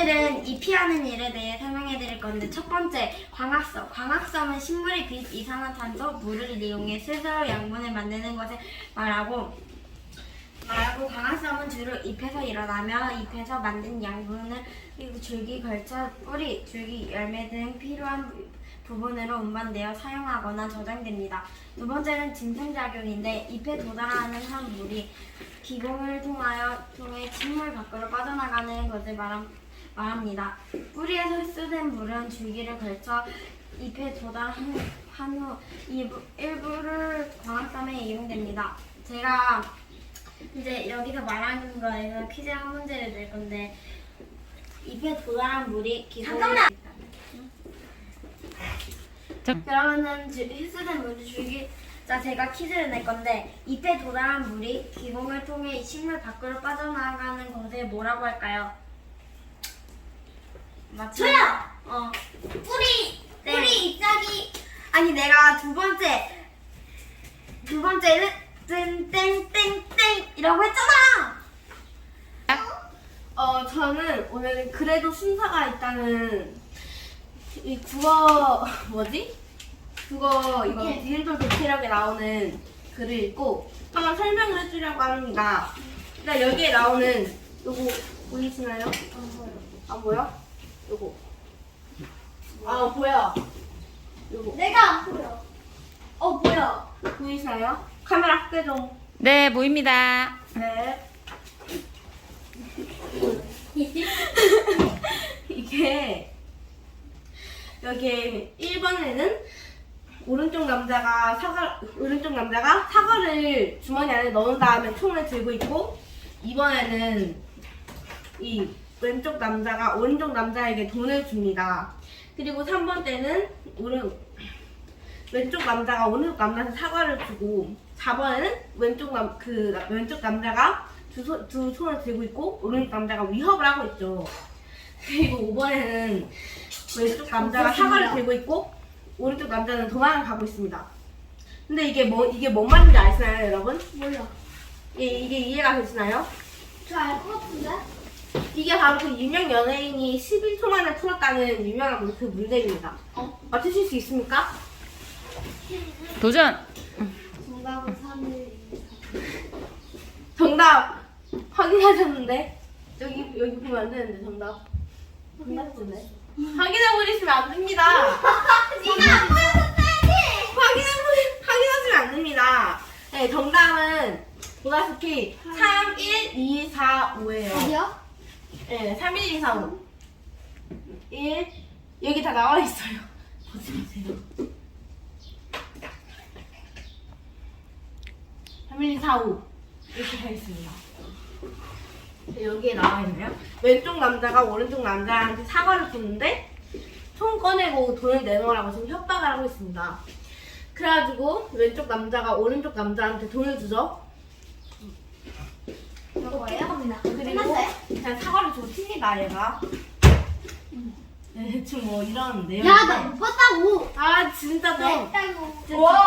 오늘은 이 피하는 일에 대해 설명해 드릴 건데 첫 번째 광합성. 광합성은 식물의 빛, 이산화탄소, 물을 이용해 스스로 양분을 만드는 것을 말하고 말하고 광합성은 주로 잎에서 일어나며 잎에서 만든 양분을 줄기, 걸쳐, 뿌리, 줄기, 열매 등 필요한 부분으로 운반되어 사용하거나 저장됩니다. 두 번째는 진생작용인데 잎에 도달하는 한 물이 기공을 통하여 통해 식물 밖으로 빠져나가는 것을 말함, 말합니다. 뿌리에서 흡수된 물은 줄기를 걸쳐 잎에 도달한 후 일부, 일부를 광합성에 이용됩니다. 제가 이제 여기서 말하는 거에서 퀴즈 한 문제를 낼 건데 잎에 도달한 물이 기공을 잠깐만! 그러면은 주- 흡수된 물이 줄기 자 제가 퀴즈를 낼 건데 잎에 도달한 물이 기공을 통해 식물 밖으로 빠져나가는 것을 뭐라고 할까요? 맞죠? 저요! 어 뿌리 네. 뿌리 잎사귀 아니 내가 두 번째 두 번째는 땡땡땡땡 이라고 했잖아. 어, 저는 오늘 그래도 순서가 있다는 이 국어 뭐지? 국어 이거 오케이. 디딤돌 대체력에 나오는 글을 읽고 한번 설명을 해주려고 합니다. 일단 여기에 나오는 요거 보이시나요? 안 보여? 요거. 아 보여. 요거 내가 안 보여 어 보여 보이시나요? 카메라 확대 좀. 네, 보입니다. 네. 이게 여기 1번에는 오른쪽 남자가 사과 오른쪽 남자가 사과를 주머니 안에 넣은 다음에 총을 들고 있고 2번에는 이 왼쪽 남자가 오른쪽 남자에게 돈을 줍니다. 그리고 3번 때는 오른 왼쪽 남자가 오른쪽 남자한테 사과를 주고 4번에는 왼쪽 남 그 왼쪽 남자가 두, 손, 두 손을 들고 있고 오른쪽 남자가 위협을 하고 있죠. 그리고 5번에는 왼쪽 남자가 사과를 들고 있고 오른쪽 남자는 도망을 가고 있습니다. 근데 이게 뭐 이게 뭔 말인지 아시나요, 여러분? 몰라 이게, 이게 이해가 되시나요? 저 알 것 같은데 이게 바로 그 유명 연예인이 11초 만에 풀었다는 유명한 문- 그 문제입니다. 어? 맞추실 수 있습니까? 도전! 정답은 3일 정답 확인하셨는데 여기 여기 보면 안 되는데 정답 정답인데 확인해 보시면 안 됩니다. 네가 안 보여줬어야지 확인해 보 확인하시면 안 됩니다. 네 정답은 보다시피 3, 1, 2, 4, 5예요. 어디요? 네 3, 1, 2, 4, 5. 1 여기 다 나와 있어요. 보지 마세요. 3, 1, 2, 4, 5 이렇게 다 있습니다. 네, 여기에 나와 있네요. 왼쪽 남자가 오른쪽 남자한테 사과를 줬는데 총 꺼내고 돈을 내놓으라고 지금 협박을 하고 있습니다. 그래가지고 왼쪽 남자가 오른쪽 남자한테 돈을 주죠. 뭐예요? 그리고 끝났어요? 그냥 사과를 주고 튑니다 얘가. 네, 대충 뭐 이런 내용. 야나 못 봤다고 아 진짜 좀. 했다고 와와